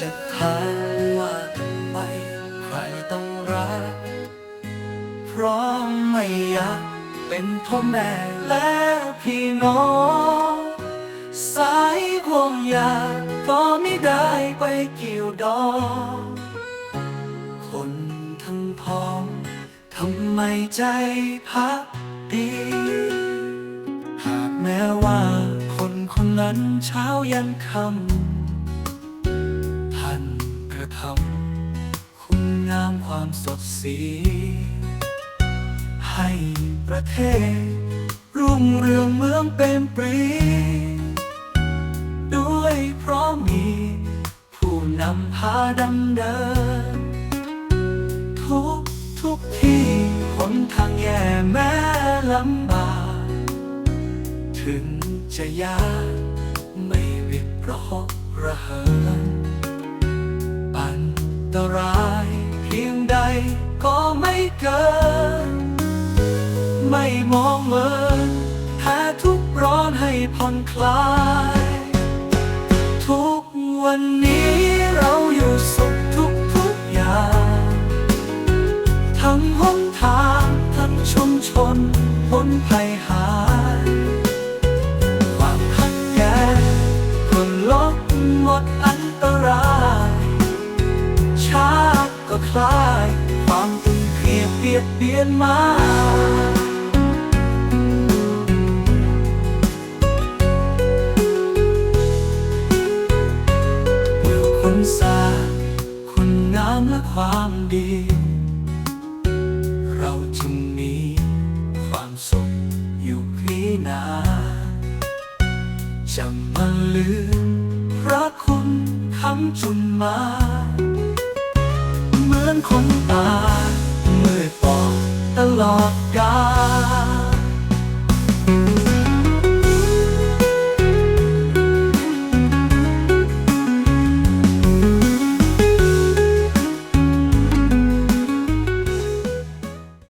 จะถามว่าทำไมใครต้องรัก เพราะไม่อยากเป็นพ่อแม่และพี่น้อง สายห่วงอยาก็ไม่ได้ไปเกี่ยวดองคนทั้งพ้องทำไมใจพักดี หากแม้ว่าคนคนนั้นเช้ายันคำ ทำคุณงามความสดสี ให้ประเทศ รุ่งเรืองเมืองเป็นปรี ด้วยเพราะมี ผู้นำพาดำเนิน ทุกทุกที่หนทางแย่แม้ลำบากถึงจะยากไม่วิตรหกระเหิน ตรายเพียงใดก็ไม่เกิน ไม่มองเมินแพ้ทุกร้อนให้ผ่อนคลาย ทุกวันนี้เราอยู่สุขทุกทุกอย่าง ทั้งหนทางทั้งชุมชนพ้นภัยหา บียดเบียนมาเมื่อคนสาคุณงามและความดี เราจึงมีความสุขอยู่พี่นาจะมาลืมพระคุณคำจุนมา เหมือนคนตา